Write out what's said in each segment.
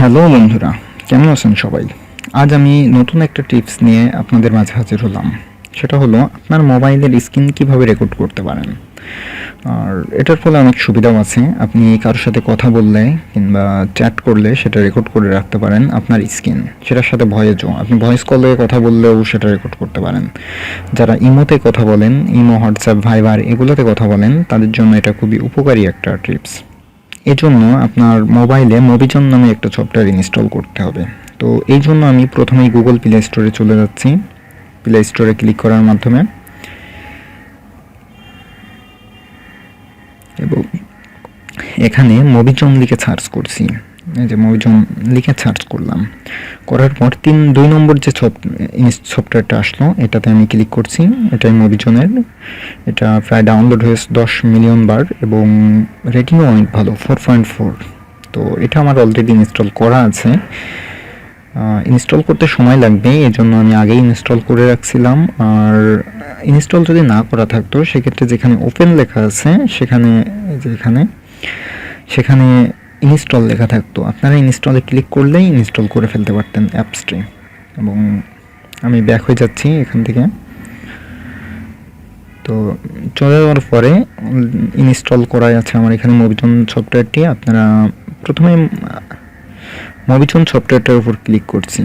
Hello বন্ধুরা, কেমন আছেন সবাই? আজ আমি নতুন একটা টিপস নিয়ে আপনাদের মাঝে হাজির হলাম। সেটা হলো, আপনার মোবাইলের স্ক্রিন কীভাবে রেকর্ড করতে পারেন? আর এটার ফলে অনেক সুবিধাও আছে। আপনি কারোর সাথে কথা বললে কিংবা চ্যাট করলে সেটা রেকর্ড করে রাখতে পারেন আপনার স্ক্রিন। সেটার সাথে ভয়েসও, আপনি ভয়েস কলে কথা বললেও সেটা রেকর্ড করতে পারেন। যারা ইমোতে কথা বলেন, ইমো, হোয়াটসঅ্যাপ, ভাইবার এগুলোতে কথা বলেন, তাদের জন্য এটা খুবই উপকারী একটা টিপস। এই জন্য আপনার মোবাইলে মোবিজন নামে একটা সফটওয়্যার ইনস্টল করতে হবে। তো এই জন্য আমি প্রথমেই গুগল প্লে স্টোরে চলে যাচ্ছি। প্লে স্টোরে ক্লিক করার মাধ্যমে। এবং এখানে মোবিজন লিখে সার্চ করছি। যে মোবিজন লিখে সার্চ করলাম। করার পর তিন, দুই নম্বর যে সফটওয়্যারটা আসলো, এটাতে আমি ক্লিক করছি। এটাই মোবিজনের এটা প্রায় ডাউনলোড হয়েছে দশ মিলিয়ন বার এবং রেটিংও অনেক ভালো ফোর পয়েন্ট ফোর তো এটা আমার অলরেডি ইনস্টল করা আছে। ইনস্টল করতে সময় লাগবে এই জন্য আমি আগেই ইনস্টল করে রাখছিলাম। আর ইনস্টল যদি না করা থাকতো, সেক্ষেত্রে যেখানে ওপেন লেখা আছে, সেখানে, এই যে এখানে, সেখানে ইনস্টল লেখা থাকতো। আপনারা ইনস্টলে ক্লিক করলেই ইনস্টল করে ফেলতে পারতেন অ্যাপসটি এবং আমি ব্যাক হয়ে যাচ্ছি এখান থেকে। তো চলে যাওয়ার পরে ইনস্টল করাই আছে আমার এখানে মোবিটন সফটওয়্যারটি আপনারা প্রথমে মোবিটন সফটওয়্যারটার উপর ক্লিক করছি।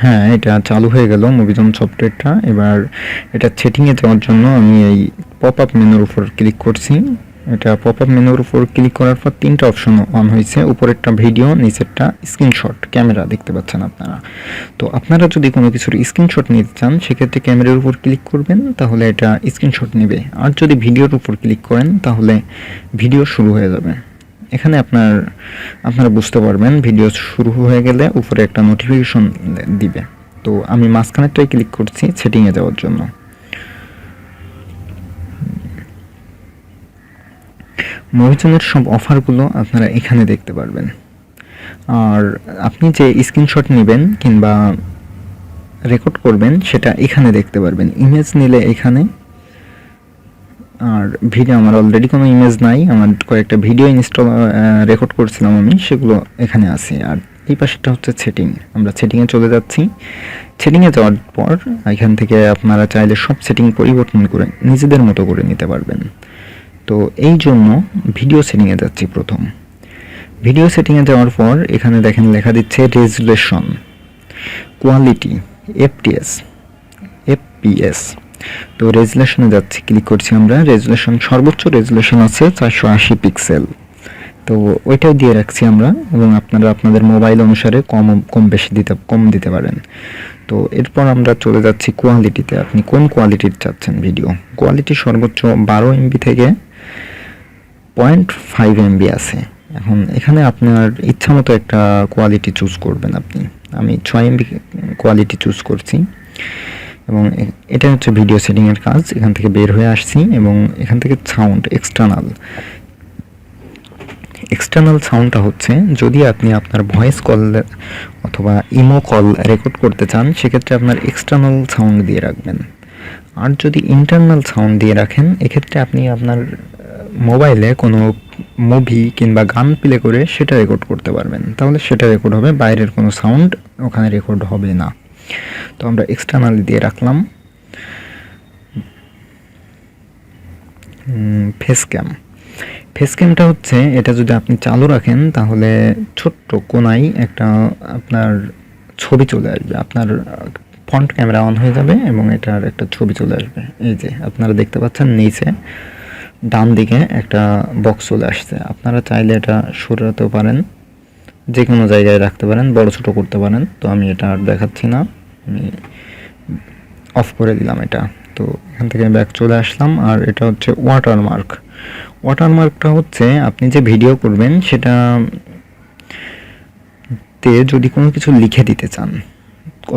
হ্যাঁ এটা চালু হয়ে গেল মুভিজন সফটওয়্যারটা এবার এটা সেটিংয়ে যাওয়ার জন্য আমি এই পপ আপ মেনুর উপর ক্লিক করছি। এটা পপ আপ মেনুর উপর ক্লিক করার পর তিনটা অপশন অন হয়েছে। উপরেরটা ভিডিও নিচেরটা স্ক্রিনশট ক্যামেরা দেখতে পাচ্ছেন আপনারা। তো আপনারা যদি কোনো কিছুর স্ক্রিনশট নিতে চান, সেক্ষেত্রে ক্যামেরার উপর ক্লিক করবেন, তাহলে এটা স্ক্রিনশট নেবে। আর যদি ভিডিওর উপর ক্লিক করেন, তাহলে ভিডিও শুরু হয়ে যাবে। এখানে আপনার, আপনারা বুঝতে পারবেন ভিডিও শুরু হয়ে গেলে উপরে একটা নোটিফিকেশন দিবে। তো আমি মাঝখানেরটাই ক্লিক করছি সেটিংয়ে যাওয়ার জন্য। মুভিজনের সব অফারগুলো আপনারা এখানে দেখতে পারবেন। আর আপনি যে স্ক্রিনশট নেবেন কিংবা রেকর্ড করবেন, সেটা এখানে দেখতে পারবেন। ইমেজ নিলে এখানে আর ভিডিও আমার অলরেডি কোনো ইমেজ নাই, আমার কয়েকটা ভিডিও ইনস্টল রেকর্ড করছিলাম আমি, সেগুলো এখানে আছে। আর এই পাশেটা হচ্ছে সেটিং আমরা সেটিংয়ে চলে যাচ্ছি। সেটিংয়ে যাওয়ার পর এখান থেকে আপনারা চাইলে সব সেটিং পরিবর্তন করে নিজেদের মতো করে নিতে পারবেন। তো এই জন্য ভিডিও সেটিংয়ে যাচ্ছি প্রথম। ভিডিও সেটিংয়ে যাওয়ার পর এখানে দেখেন লেখা দিচ্ছে রেজুলেশন কোয়ালিটি এফটিএস এফপিএস তো রেজুলেশনে যাচ্ছি ক্লিক করছি আমরা। রেজুলেশন সর্বোচ্চ রেজুলেশন আছে চারশো আশি পিক্সেল তো ওইটাও দিয়ে রাখছি আমরা এবং আপনারা আপনাদের মোবাইল অনুসারে কম কম বেশি দিতে, কম দিতে পারেন। তো এরপর আমরা চলে যাচ্ছি কোয়ালিটিতে আপনি কোন কোয়ালিটির চাচ্ছেন ভিডিও কোয়ালিটি সর্বোচ্চ বারো এমবি থেকে পয়েন্ট ফাইভ এমবি আছে। এখন এখানে আপনার ইচ্ছা মতো একটা কোয়ালিটি চুজ করবেন আপনি। আমি ছয় এমবি কোয়ালিটি চুজ করছি। এবং এটা হচ্ছে ভিডিও সেটিংয়ের কাজ। এখান থেকে বের হয়ে আসছি এবং এখান থেকে সাউন্ড এক্সটার্নাল এক্সটার্নাল সাউন্ডটা হচ্ছে, যদি আপনি আপনার ভয়েস কল অথবা ইমো কল রেকর্ড করতে চান, সেক্ষেত্রে আপনার এক্সটার্নাল সাউন্ড দিয়ে রাখবেন। আর যদি ইন্টারনাল সাউন্ড দিয়ে রাখেন, এক্ষেত্রে আপনি আপনার মোবাইলে কোনো মুভি কিংবা গান প্লে করে সেটা রেকর্ড করতে পারবেন। তাহলে সেটা রেকর্ড হবে, বাইরের কোনো সাউন্ড ওখানে রেকর্ড হবে না। তো আমরা এক্সটার্নাল দিয়ে রাখলাম। ফেস ক্যাম ফেস ক্যামটা হচ্ছে, এটা যদি আপনি চালু রাখেন, তাহলে ছোট্ট কোনায় একটা আপনার ছবি চলে আসবে। আপনার ফ্রন্ট ক্যামেরা অন হয়ে যাবে এবং এটার একটা ছবি চলে আসবে। এই যে, আপনারা দেখতে পাচ্ছেন নিচে, ডান দিকে একটা বক্স চলে আসছে। আপনারা চাইলে এটা সরাতেও পারেন। যে কোনো জায়গায় রাখতে পারেন, বড় ছোটো করতে পারেন। তো আমি এটা আর দেখাচ্ছি না। আমি অফ করে দিলাম এটা। তো এখান থেকে ব্যাক চলে আসলাম, আর এটা হচ্ছে ওয়াটারমার্ক ওয়াটারমার্কটা হচ্ছে আপনি যে ভিডিও করবেন, সেটা তে যদি কোনো কিছু লিখে দিতে চান,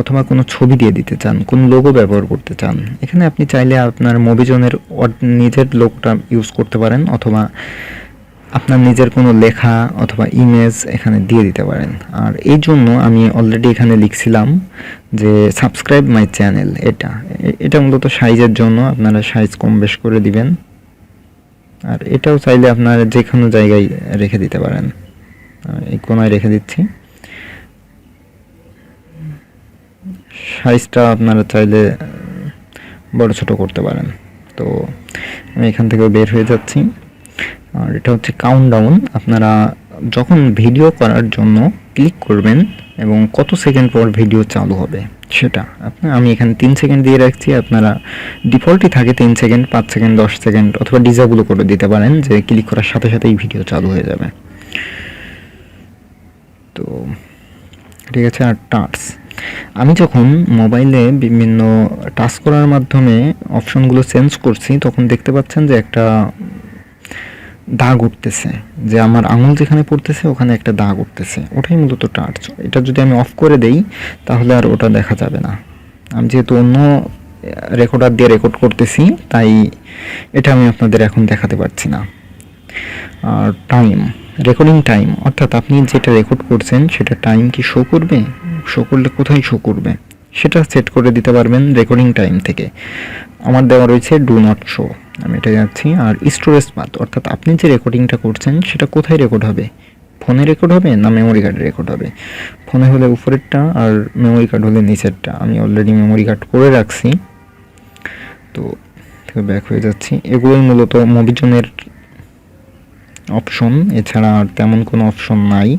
অথবা কোনো ছবি দিয়ে দিতে চান, কোন লোগো ব্যবহার করতে চান, এখানে আপনি চাইলে আপনার মোবিজনের নিজের লোগোটা ইউজ করতে পারেন, অথবা আপনার নিজের কোনো লেখা অথবা ইমেজ এখানে দিয়ে দিতে পারেন। আর এই জন্য আমি অলরেডি এখানে লিখছিলাম যে সাবস্ক্রাইব মাই চ্যানেল এটা। এটা মূলত সাইজের জন্য, আপনারা সাইজ কম বেশ করে দিবেন। আর এটাও চাইলে আপনারা যে কোনো জায়গায় রেখে দিতে পারেন। এই কোনায় রেখে দিচ্ছি। সাইজটা আপনারা চাইলে, বড় ছোট করতে পারেন। তো আমি এখান থেকে বের হয়ে যাচ্ছি। আর এটা হচ্ছে কাউন্টডাউন আপনারা যখন ভিডিও করার জন্য ক্লিক করবেন এবং কত সেকেন্ড পর ভিডিও চালু হবে সেটা। আপনি আমি এখানে তিন সেকেন্ড দিয়ে রাখছি। আপনারা ডিফল্টই থাকে তিন সেকেন্ড পাঁচ সেকেন্ড দশ সেকেন্ড অথবা ডিজাবলও করে দিতে পারেন যে ক্লিক করার সাথে সাথেই ভিডিও চালু হয়ে যাবে। তো ঠিক আছে, আর টাচ আমি যখন মোবাইলে বিভিন্ন টাচ করার মাধ্যমে অপশনগুলো চেঞ্জ করছি, তখন দেখতে পাচ্ছেন যে একটা দাগ উঠতেছে, যে আমার আঙুল যেখানে পড়তেছে, ওখানে একটা দাগ উঠতেছে। ওটাই মূলত টাচ এটা যদি আমি অফ করে দেই, তাহলে আর ওটা দেখা যাবে না। আমি যেহেতু অন্য রেকর্ডার দিয়ে রেকর্ড করতেছি, তাই এটা আমি আপনাদের এখন দেখাতে পারছি না। আর টাইম, রেকর্ডিং টাইম, অর্থাৎ আপনি যেটা রেকর্ড করছেন, সেটা টাইম কি শো করবে? শো করলে কোথায় শো করবে? সেটা সেট করে দিতে পারবেন রেকর্ডিং টাইম থেকে। আমার দেওয়া রয়েছে, ডু নট শো। আমি এটা যাচ্ছি আর স্টোরেজ পাথ অর্থাৎ আপনি যে রেকর্ডিংটা করছেন, সেটা কোথায় রেকর্ড হবে? ফোনে রেকর্ড হবে না মেমোরি কার্ডে রেকর্ড হবে? ফোনে হলে উপরেরটা আর মেমোরি কার্ড হলে নিচেরটা। আমি অলরেডি মেমোরি কার্ড করে রাখছি। তো ব্যাক হয়ে যাচ্ছি। এগুলোই মূলত মুভিজনের অপশন এছাড়া আর তেমন কোনো অপশন নাই।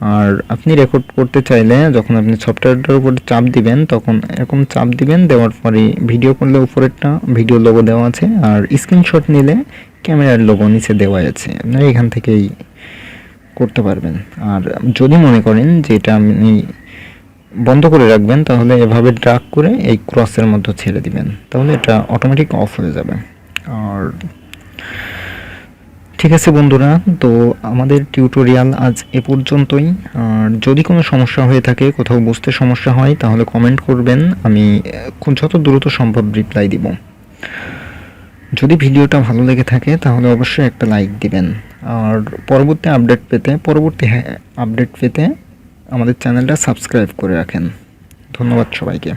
আর আপনি রেকর্ড করতে চাইলে যখন আপনি সফটওয়্যারটার উপরে চাপ দিবেন, তখন এরকম চাপ দিবেন, দেওয়ার পরে ভিডিও করলে উপরেরটা ভিডিও লোগো দেওয়া আছে, আর স্ক্রিনশট নিলে ক্যামেরার লোগো নিচে দেওয়া আছে। আপনারা এখান থেকেই করতে পারবেন। আর যদি মনে করেন যে এটা আপনি বন্ধ করে রাখবেন, তাহলে এভাবে ড্রাগ করে এই ক্রসের মধ্যে ছেড়ে দিবেন। তাহলে এটা অটোমেটিক অফ হয়ে যাবে। আর ঠিক আছে বন্ধুরা, তো আমাদের টিউটোরিয়াল আজ এ পর্যন্তই। আর যদি কোনো সমস্যা হয়ে থাকে, কোথাও বুঝতে সমস্যা হয়, তাহলে কমেন্ট করবেন, আমি যত দ্রুত সম্ভব রিপ্লাই দিব। যদি ভিডিওটা ভালো লেগে থাকে, তাহলে অবশ্যই একটা লাইক দিবেন। আর পরবর্তী আপডেট পেতে, পরবর্তী আপডেট পেতে আমাদের চ্যানেলটা সাবস্ক্রাইব করে রাখেন। ধন্যবাদ সবাইকে।